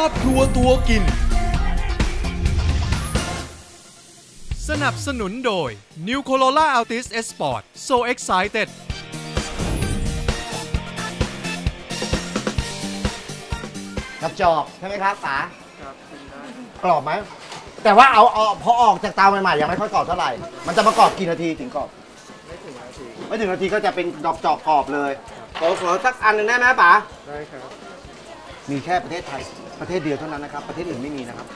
รอบครัวตัวกิน สนับสนุนโดย New Corolla Altis S Sport So Excited กระจอกใช่ไหมครับป๋ากรอบไหม แต่ว่าเอาเอาพอออกจากเตาใหม่ๆยังไม่ค่อยกรอบเท่าไหร่ มันจะมากรอบกี่นาทีถึงกรอบ ไม่ถึงนาที ไม่ถึงนาทีก็จะเป็นดอกจอกกรอบเลย ขอขอสักอันหนึ่งได้ไหมป๋าได้ครับ มีแค่ประเทศไทยประเทศเดียวเท่านั้นนะครับ ประเทศอื่นไม่มีนะครับ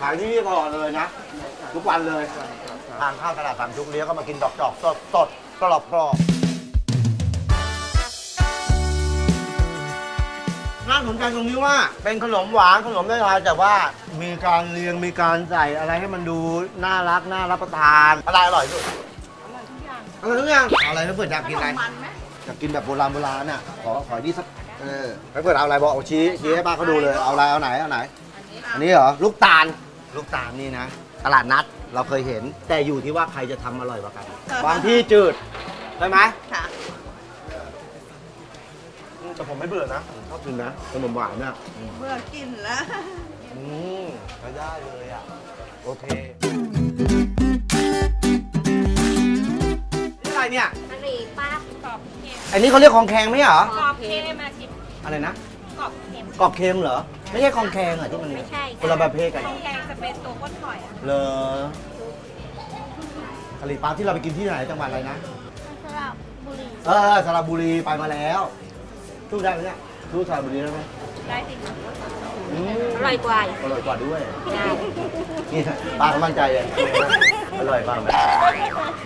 ขายที่นี่ตลอดเลยนะ ทุกวันเลย ทางเข้าตลาดสามชุกเลี้ยวก็มากินดอกจอกสดสดกรอบกรอบน่าสนใจตรงนี้ว่าเป็นขนมหวานขนมได้ทานแต่ว่ามีการเรียงมีการใส่อะไรให้มันดูน่ารักน่ารับประทานอะไรอร่อยสุดอร่อยทุกอย่างอร่อยทุกอย่างอะไรนะเปิดอยากกินอะไรอยากกินแบบโบราณโบราณน่ะขอขอดีสัก เออแล้วเปิดเอาอะไรบอกเอาชี้ชี้ให้ป้าเขาดูเลยเอาอะไรเอาไหนเอาไหน อันนี้เหรอลูกตาลลูกตาลนี่นะ ตลาดนัดเราเคยเห็น แต่อยู่ที่ว่าใครจะทำอร่อยกว่ากันบางที่จืดใช่ไหมค่ะอืมแต่ผมไม่เบื่อนะผมชอบกินนะขนมหวานเนี่ยเมื่อกินแล้วอืมใช้ได้เลยอะ โอเคนี่อะไรเนี่ยทะเลป้ากรอบเค็มอันนี้เขาเรียกของแข็งไหมเหรอกรอบเค็มมาชิม อะไรนะกรอบเค็มกรอบเค็มเหรอ ไม่ใช่ของแข็งเหรอที่มันไม่ใช่คนละประเภทกันทองแกงจะเป็นตัวก้นหอยอะเลอทะเลปลาที่เราไปกินที่ไหนจังหวัดอะไรนะ สระบุรีเออสระบุรีไปมาแล้วสู้ได้ไหมเนี่ยสู้สระบุรีได้ไหมได้สิอืมอร่อยกว่าอร่อยกว่าด้วย ได้ นี่ป้าก็มั่นใจเลยอร่อยมากเลย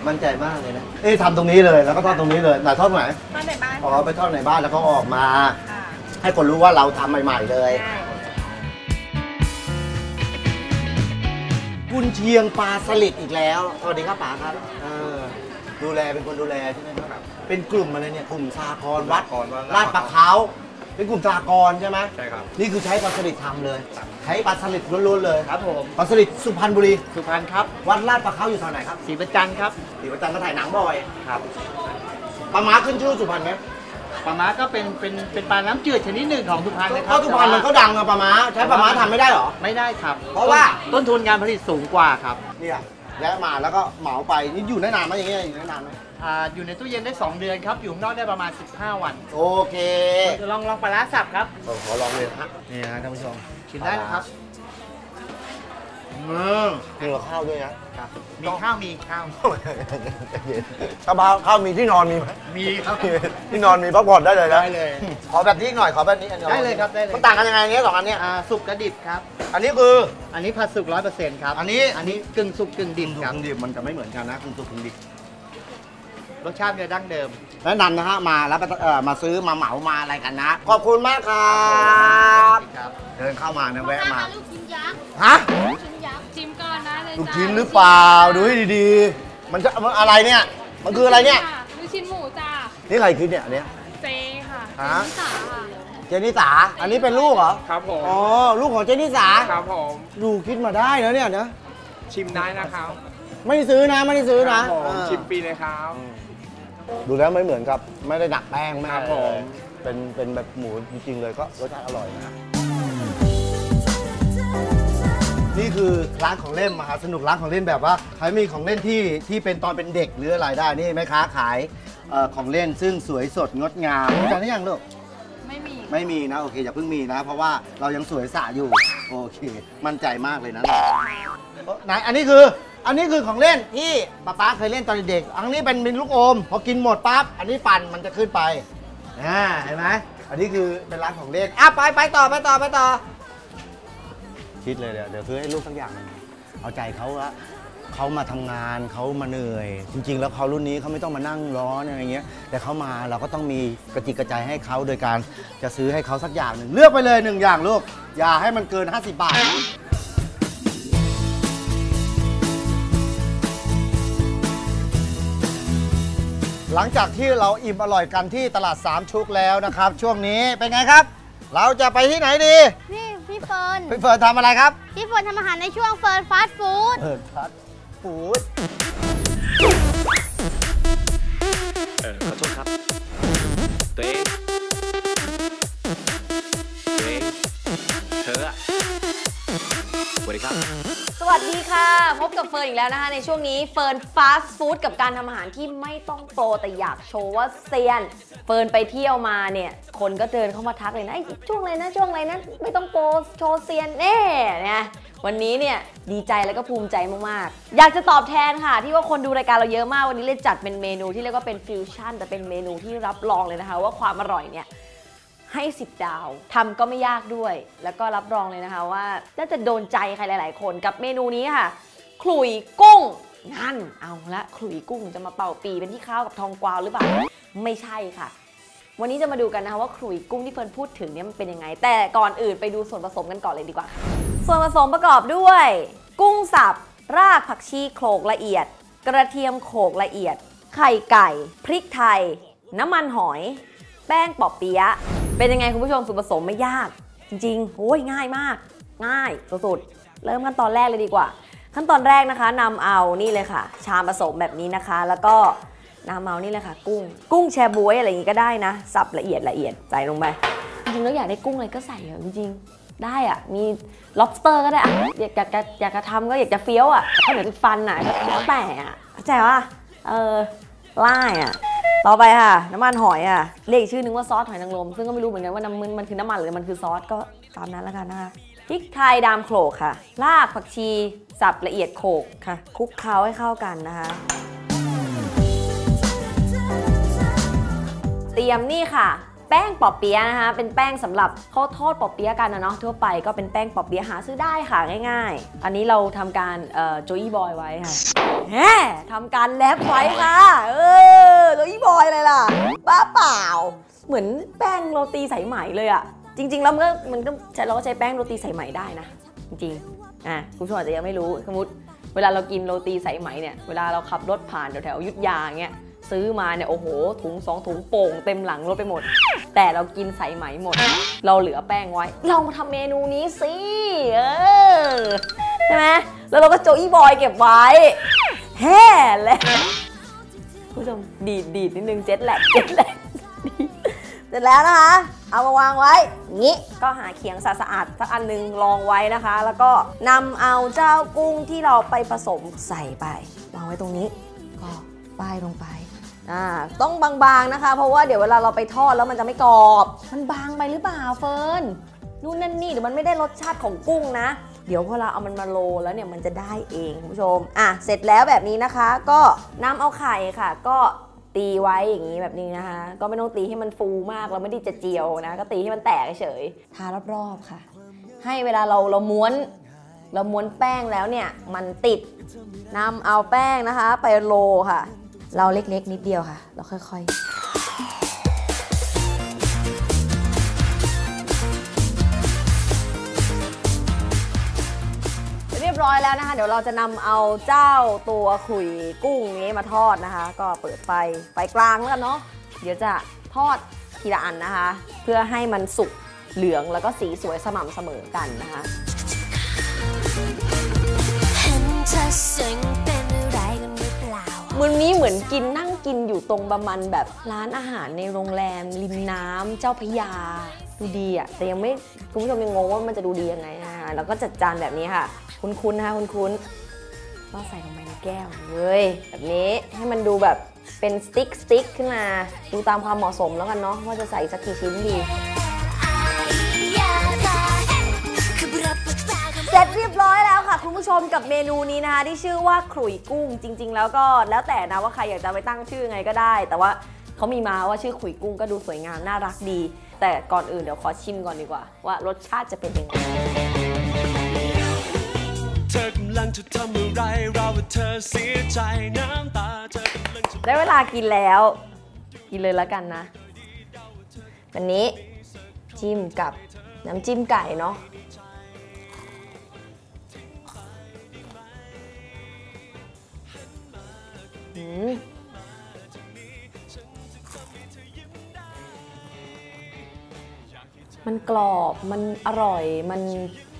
มั่นใจมากเลยนะ เอ้ยทำตรงนี้เลยแล้วก็ทอดตรงนี้เลยไหนทอดไหน มาในบ้านอ๋อไปทอดในบ้านแล้วก็ออกมาค่ะ ให้คนรู้ว่าเราทำใหม่ ๆ เลยได้กุนเชียงปลาสลิดอีกแล้ว สวัสดีครับป๋าครับเออดูแลเป็นคนดูแลใช่ไหมครับเป็นกลุ่มอะไรเนี่ย กลุ่มสากรวัดลาดปลาเขาเป็นกลุ่มสากรใช่ไหมใช่ครับ นี่คือใช้ปลาสลิดทำเลย ใช้ปลาสลิดล้วนๆเลยครับผมปลาสลิดสุพรรณบุรี สุพรรณครับวัดลาดปลาเขาอยู่ทางไหนครับศรีประจันทร์ครับศรีประจันทร์ก็ถ่ายหนังบ่อย ครับปลาม้าขึ้นชื่อสุพรรณไหม ปลาม้าก็เป็นเป็นเป็นปลาน้ำจืดชนิดหนึ่งของสุพรรณนะครัเพราะสุพรรณมันก็ดังอะปลาม้าใช้ปลาม้าทำไม่ได้เหรอ ไม่ได้ครับเพราะว่า ต้นทุนการผลิตสูงกว่าครับเนี่ยแวะมาแล้วก็เหมาไปนี่อยู่ได้นานไหมอย่างเงี้ยอยู่ได้นานไหมอ่าอยู่ในตู้เย็นได้ 2 เดือนครับ อยู่ข้างนอกได้ประมาณ 15 วันโอเคลองลองปลาร้าสับครับผมขอลองเลยนะฮะนี่นะท่านผู้ชม กินได้นะครับ อืมกินกับข้าวด้วยนะครับมีข้าวมีข้าวถ้าข้าวมีที่นอนมีไหมมีครับที่นอนมีพักผ่อนได้เลยนะได้เลย ขอแบบนี้หน่อยขอแบบนี้อันนี้ได้เลยครับได้เลยมันต่างกันยังไงอันเนี้ยสองอันเนี้ยอ่าสุกกระดิบครับ อันนี้คืออันนี้ผัดสุกร้อยเปอร์เซ็นต์ครับอันนี้อันนี้กึ่งสุกกึ่งดิบครับกึ่งดิบมันจะไม่เหมือนกันนะกึ่งสุกกึ่งดิบ รสชาติจะดั้งเดิม แนะนำนะฮะมาแล้วเอ่อมาซื้อมาเหมามาอะไรกันนะ ขอบคุณมากครับครับ เดินเข้ามานะแวะมา ลูกชิ้นยักษ์ฮะ ลูกชิ้นยักษ์ชิมก่อนนะเลยลูกจ้าชิ้นหรือเปล่า ดูให้ดีๆ มันจะมันอะไรเนี่ย มันคืออะไรเนี่ย ลูกชิ้นหมูจ้านี่ใครคิดเนี่ยอันเนี้ย เจค่ะฮะ เจนิสาค่ะเจนิสา อันนี้เป็นลูกเหรอ ครับผม อ๋อ ลูกของเจนิสา ครับผม ดูคิดมาได้นะเนี่ยนะ ชิมได้นะครับไม่ได้ซื้อนะ ไม่ได้ซื้อคนะรับผม เออชิมฟรีเลยครับ ดูแล้วไม่เหมือนกับ ไม่ได้ดักแป้งไม่ครับผม เป็นเป็นแบบหมูจริงๆเลยก็รสชาติอร่อยนะนี่คือร้านของเล่นมหาสนุกร้านของเล่นแบบว่าใครมีของเล่นที่ที่เป็นตอนเป็นเด็กหรืออะไรได้นี่แม่ค้าขายเอ่อของเล่นซึ่งสวยสดงดงามจานนี้ยังลูก ไม่มี ไม่มีนะ โอเค อย่าเพิ่งมีนะ เพราะว่าเรายังสวยสะอยู่ โอเค มั่นใจมากเลยนะเอ้อไหนอันนี้คือ อันนี้คือของเล่นที่ป๊าป๊าเคยเล่นตอนเด็กอันนี้เป็นเป็นลูกอม พอกินหมดปั๊บ อันนี้ปั่นมันจะขึ้นไปอ่าเห็นไหมอันนี้คือเป็นร้านของเล่น อะไปไปต่อไปต่อไปต่อ คิดเลยเดี๋ยวเดี๋ยวซื้อให้ลูกสักอย่างหนึ่งเอาใจเขาละเขามาทำงานเขามาเหนื่อย จริง ๆ แล้วเขารุ่นนี้เขาไม่ต้องมานั่งร้อนอะไรเงี้ย แต่เขามาเราก็ต้องมีกระจิกกระใจให้เขาโดยการจะซื้อให้เขาสักอย่างหนึ่งเลือกไปเลยหนึ่งอย่างลูกอย่าให้มันเกิน 50 บาท หลังจากที่เราอิ่มอร่อยกันที่ตลาดสามชุกแล้วนะครับ ช่วงนี้เป็นไงครับ เราจะไปที่ไหนดีนี่พี่เฟิร์นพี่เฟิร์นทำอะไรครับ พี่เฟิร์นทำอาหารในช่วงเฟิร์นฟาสต์ฟู้ดเปิดพัดฟูด ดีค่ะ พบกับเฟิร์นอีกแล้วนะคะ ในช่วงนี้เฟิร์นฟาสต์ฟู้ดกับการทำอาหารที่ไม่ต้องโปร แต่อยากโชว์ว่าเซียน เฟิร์นไปเที่ยวมาเนี่ย คนก็เดินเข้ามาทักเลยนะไอ้ช่วงอะไรนะช่วงอะไรนะไม่ต้องโปรโชว์เซียนแน่นะวันนี้เนี่ยดีใจแล้วก็ภูมิใจมากๆ อยากจะตอบแทนค่ะ ที่ว่าคนดูรายการเราเยอะมากวันนี้เลยจัดเป็นเมนูที่เรียกว่าเป็นฟิวชั่นแต่เป็นเมนูที่รับรองเลยนะคะ ว่าความอร่อยเนี่ย ให้ 10 ดาว ทำก็ไม่ยากด้วย แล้วก็รับรองเลยนะคะว่าน่าจะโดนใจใครหลาย ๆ คนกับเมนูนี้ค่ะขลุยกุ้งนั่นเอาละขลุยกุ้งจะมาเป่าปีเป็นที่ข้าวกับทองกวาวหรือเปล่าไม่ใช่ค่ะ วันนี้จะมาดูกันนะคะว่าขลุยกุ้งที่เฟิร์นพูดถึงเนี่ยมันเป็นยังไง แต่ก่อนอื่นไปดูส่วนผสมกันก่อนเลยดีกว่า ส่วนผสมประกอบด้วย กุ้งสับ รากผักชีโขลกละเอียด กระเทียมโขลกละเอียด ไข่ไก่ พริกไทย น้ำมันหอย แป้งปอบเปี๊ยะ เป็นยังไงคุณผู้ชมส่วนผสมไม่ยาก จริงๆโอ้ยง่ายมาก ง่ายสุดๆเริ่มขั้นตอนแรกเลยดีกว่า ขั้นตอนแรกนะคะนำเอานี่เลยค่ะ ชามผสมแบบนี้นะคะ แล้วก็นำเอานี่เลยค่ะ กุ้ง กุ้งแชบวยอะไรอย่างงี้ก็ได้นะสับละเอียดละเอียดใส่ลงไปจริงๆแล้วอยากได้กุ้งอะไรก็ใส่เหอะจริงๆ ได้อะมี lobster ก็ได้อะอยากอยากจะอยากจะทำก็อยากจะเฟี้ยวอะแต่ข้าวเหนียวติดฟันอะก็แล้วแต่อะเข้าใจปะเออไล่อะ ต่อไปค่ะ น้ำมันหอยอะเรียกอีกชื่อนึงว่าซอสหอยนางรมซึ่งก็ไม่รู้เหมือนกันว่าน้ำมันมันคือน้ำมันหรือมันคือซอสก็ตามนั้นแล้วกันนะคะพริกไทยดำโขลกค่ะรากผักชีสับละเอียดโขลกค่ะคลุกเคล้าให้เข้ากันนะคะเตรียมนี่ค่ะ แป้งปอบเปี๊ยะนะคะ เป็นแป้งสำหรับข้าวทอดปอบเปี๊ยะกันนะเนาะทั่วไปก็เป็นแป้งปอบเปี๊ยะหาซื้อได้ค่ะง่าย ๆ อันนี้เราทำการเอ่อโจยี่บอยไว้ค่ะแหมทำการแรปไว้ค่ะ เออโจยี่บอยเลยล่ะ บ้าเปล่า เหมือนแป้งโรตีสายไหมเลยอะจริง ๆ แล้วมันก็มันก็ใช้เราก็ใช้แป้งโรตีสายไหมได้นะ จริงๆอะคุณผู้ชมอาจจะยังไม่รู้สมมติเวลาเรากินโรตีสายไหมเนี่ยเวลาเราขับรถผ่านแถวๆอยุทธยาเงี้ยซื้อมาเนี่ยโอ้โหถุงสองถุงโป่งเต็มหลังรถไปหมด แต่เรากินสายไหมหมด เราเหลือแป้งไว้ เรามาทำเมนูนี้สิเออใช่ไหมแล้วเราก็โจอี้บอยเก็บไว้แฮ่แล้วคุณผู้ชมดีดดีดนิดนึงเจ็ดแหลกเจ็ดแหลกเสร็จแล้วนะคะ เอามาวางไว้งี้ก็หาเขียงสะอาดสักอันหนึงรองไว้นะคะ แล้วก็นำเอาเจ้ากุ้งที่เราไปผสมใส่ไป วางไว้ตรงนี้ ก็ป้ายลงไป อ่าต้องบางๆนะคะ เพราะว่าเดี๋ยวเวลาเราไปทอดแล้วมันจะไม่กรอบ มันบางไปหรือเปล่าเฟิร์นนู่นนั่นนี่เดี๋ยวมันไม่ได้รสชาติของกุ้งนะ เดี๋ยวพอเราเอามันมาโรลแล้วเนี่ยมันจะได้เองคุณผู้ชมอะเสร็จแล้วแบบนี้นะคะ ก็นำเอาไข่ค่ะ ก็ตีไว้อย่างนี้แบบนี้นะคะ ก็ไม่ต้องตีให้มันฟูมากเราไม่ได้จะเจียวนะ ก็ตีให้มันแตกเฉยทารอบๆค่ะ ให้เวลาเราเราม้วน เราม้วนแป้งแล้วเนี่ยมันติดนำเอาแป้งนะคะ ไปโรลค่ะ เราเล็กๆ นิดเดียวค่ะ เราค่อยๆ เรียบร้อยแล้วนะคะ เดี๋ยวเราจะนำเอาเจ้าตัวขุยกุ้งนี้มาทอดนะคะ ก็เปิดไฟไฟกลางแล้วกันเนาะ เดี๋ยวจะทอดทีละอันนะคะ เพื่อให้มันสุกเหลืองแล้วก็สีสวยสม่ำเสมอกันนะคะ มันนี้เหมือนกินนั่งกินอยู่ตรงประมาณแบบร้านอาหารในโรงแรม ริมน้ำเจ้าพระยา ดูดีอะแต่ยังไม่คุณผู้ชมยังงงว่ามันจะดูดียังไงนะคะแล้วก็จัดจานแบบนี้ค่ะ คุ้นๆนะคะคุ้นๆก็ใส่ลงไปในแก้วเลยแบบนี้ให้มันดูแบบเป็นสติ๊กสติ๊กขึ้นมา ดูตามความเหมาะสมแล้วกันเนาะว่าจะใส่สักกี่ชิ้นดี เสร็จเรียบร้อยแล้วค่ะ คุณผู้ชมกับเมนูนี้นะคะที่ชื่อว่าขลุยกุ้งจริง ๆ แล้วก็แล้วแต่นะว่าใครอยากจะไปตั้งชื่อไงก็ได้ แต่ว่าเขามีมาว่าชื่อขลุยกุ้งก็ดูสวยงามน่ารักดี แต่ก่อนอื่นเดี๋ยวขอชิมก่อนดีกว่า ว่ารสชาติจะเป็นยังไงเธอกำลังจะทำอะไรเราว่าเธอเสียใจน้ำตาเธอกำลังจะได้เวลากินแล้ว กินเลยแล้วกันนะอันนี้จิ้มกับน้ำจิ้มไก่เนาะ มันกรอบ มันอร่อย มัน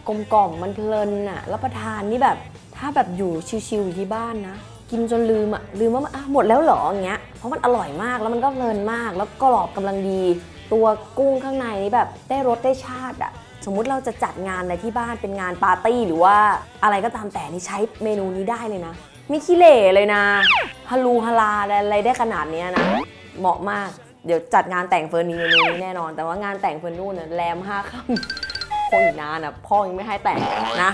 กลมกล่อม มันเพลินอะรับประทานนี่แบบ ถ้าแบบอยู่ชิวๆอยู่ที่บ้านนะ กินจนลืมอะลืมว่ามันหมดแล้วเหรออย่างเงี้ย เพราะมันอร่อยมาก แล้วมันก็เพลินมาก แล้วกรอบกำลังดี ตัวกุ้งข้างในนี่แบบได้รสได้ชาติอะสมมุติเราจะจัดงานอะไรที่บ้านเป็นงานปาร์ตี้หรือว่าอะไรก็ตามแต่นี่ใช้เมนูนี้ได้เลยนะ ไม่ขี้เหร่เลยนะฮาลูฮาลาอะไรได้ขนาดนี้นะ เหมาะมาก เดี๋ยวจัดงานแต่งเฟิร์นมีเมนูนี้แน่นอน แต่ว่างานแต่งเฟิร์นนู่นน่ะแรมห้าค่ำคงอีกนานอะพ่อยังไม่ให้แต่งนะ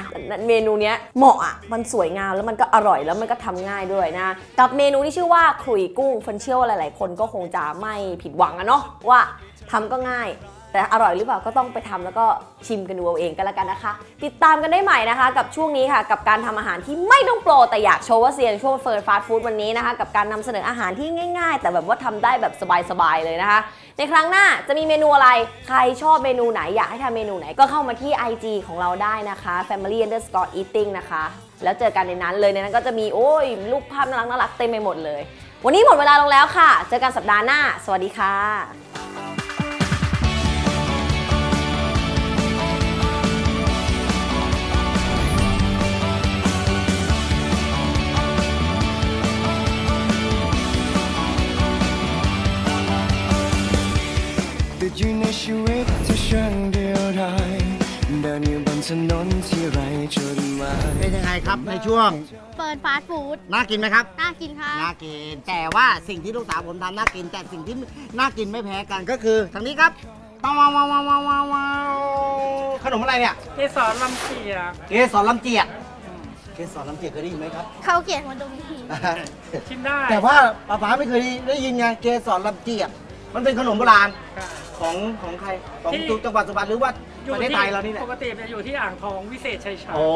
เมนูเนี้ยเหมาะอะมันสวยงามแล้วมันก็อร่อยแล้วมันก็ทำง่ายด้วยนะ กับเมนูที่ชื่อว่าขลุยกุ้งเฟิร์นเชื่อว่าหลาย ๆ คนก็คงจะไม่ผิดหวังอะเนาะว่าทำก็ง่าย แต่อร่อยหรือเปล่าก็ต้องไปทำแล้วก็ชิมกันดูเอาเองกันละกันนะคะ ติดตามกันได้ใหม่นะคะ กับช่วงนี้ค่ะ กับการทำอาหารที่ไม่ต้องโปร แต่อยากโชว์ว่าเซียนช่วงเฟิร์นฟาสต์ฟู้ดวันนี้นะคะ กับการนำเสนออาหารที่ง่าย ๆ แต่แบบว่าทำได้แบบสบายๆเลยนะคะ ในครั้งหน้าจะมีเมนูอะไรใครชอบเมนูไหนอยากให้ทำเมนูไหนก็เข้ามาที่ IG ของเราได้นะคะ family underscore eating นะคะ แล้วเจอกันในนั้นเลยในนั้นก็จะมีโอ้ยรูปภาพน่ารักน่ารักเต็มไปหมดเลย วันนี้หมดเวลาลงแล้วค่ะ เจอกันสัปดาห์หน้า สวัสดีค่ะ อยู่ในชีวิตที่ช่างเดียวดายเดินอยู่บนถนนที่ไรจุดหมายเป็นยังไงครับในช่วงเฟิร์นฟาสต์ฟู้ดน่ากินไหมครับ น่ากินค่ะ น่ากิน แต่ว่าสิ่งที่ลูกสาวผมทำน่ากิน แต่สิ่งที่น่ากินไม่แพ้กันก็คือทางนี้ครับว้าวว้าวว้าวว้าวว้าวว้าวขนมอะไรเนี่ย เกสรลำเสียเกสรลำเจียกเกสรลำเจียกเคยได้ยินไหมครับ เขาเขียนมาตรงนี้ชิมได้ แต่ว่าป้าป๋าไม่เคยได้ยินไง เกสรลำเจียกมันเป็นขนมโบราณ ของของใครของจังหวัดสุพรรณหรือว่าประเทศไทยเรานี่แหละปกติจะอยู่ที่อ่างทองวิเศษชัยชาญโอ้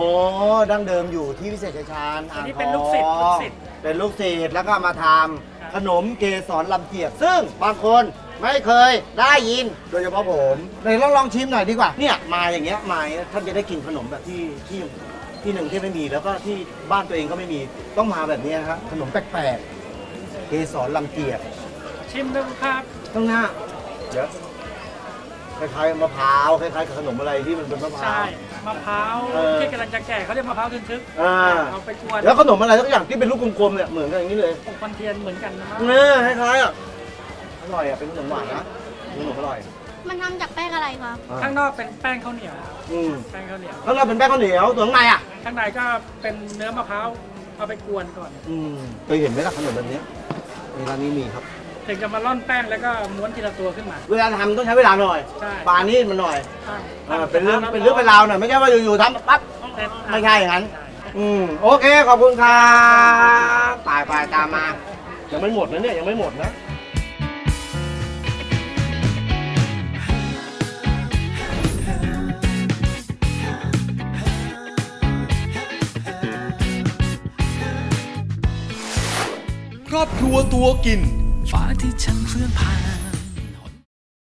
ดั้งเดิมอยู่ที่วิเศษชัยชาญอันนี้อ่างทองเป็นลูกศิษย์ลูกศิษย์เป็นลูกศิษย์แล้วก็มาทครับำขนมเกสรลำเจียกซึ่งบางคนไม่เคยได้ยิน โดยเฉพาะผมไหนลองลองชิมหน่อยดีกว่าเนี่ยมาอย่างเงี้ยมาอย่างเงี้ยท่านจะได้กินขนมแบบที่ที่ที่หนึ่งที่ไม่มีแล้วก็ที่บ้านตัวเองก็ไม่มีต้องมาแบบนี้นะครับขนมแปลกๆเกสรลำเจียก ชิมดูครับต้องหน้า เดี๋ยว คล้ายๆมะพร้าวคล้ายๆกับขนมอะไรที่มันเป็นมะพร้าใช่วมะพร้าวเออที่กำลังจะแก่เขาเรียกมะพร้าวทึนทึกอ่า เอาไปกวนแล้วขนมอะไรสักอย่างที่เป็นลูกกลมๆเนี่ยเหมือนกันอย่างนี้เลยอบควันเทียนเหมือนกันนะเออคล้ายๆอะอร่อยอะเป็นขนมหวานนะขนมอร่อยมันทำจากแป้งอะไรคะข้างนอกเป็นแป้งข้าวเหนียว อืมแป้งข้าวเหนียวข้างนอกเป็นแป้งข้าวเหนียวส่วนข้างในอะข้างในก็เป็นเนื้อมะพร้าวเอาไปกวนก่อน อืมเคยเห็นไหมล่ะขนมแบบนี้ในร้านนี้มีครับ ถึงจะมาร่อนแป้งแล้วก็ม้วนทีละตัวขึ้นมา เวลาทำต้องใช้เวลาหน่อยใช่ปลานี่มันหน่อยใช่อ่าเป็นเรื่องเป็นเรื่องเป็นราวหน่อยไม่ใช่ว่าอยู่ๆทำปั๊บ เสร็จไม่ใช่อย่างนั้น อืมโอเค ขอบคุณครับตายไปตามมา ยังไม่หมดนะเนี่ย ยังไม่หมดนะ ครอบครัวตัวกิน ฟ้าที่ฉันเคลื่อนผ่าน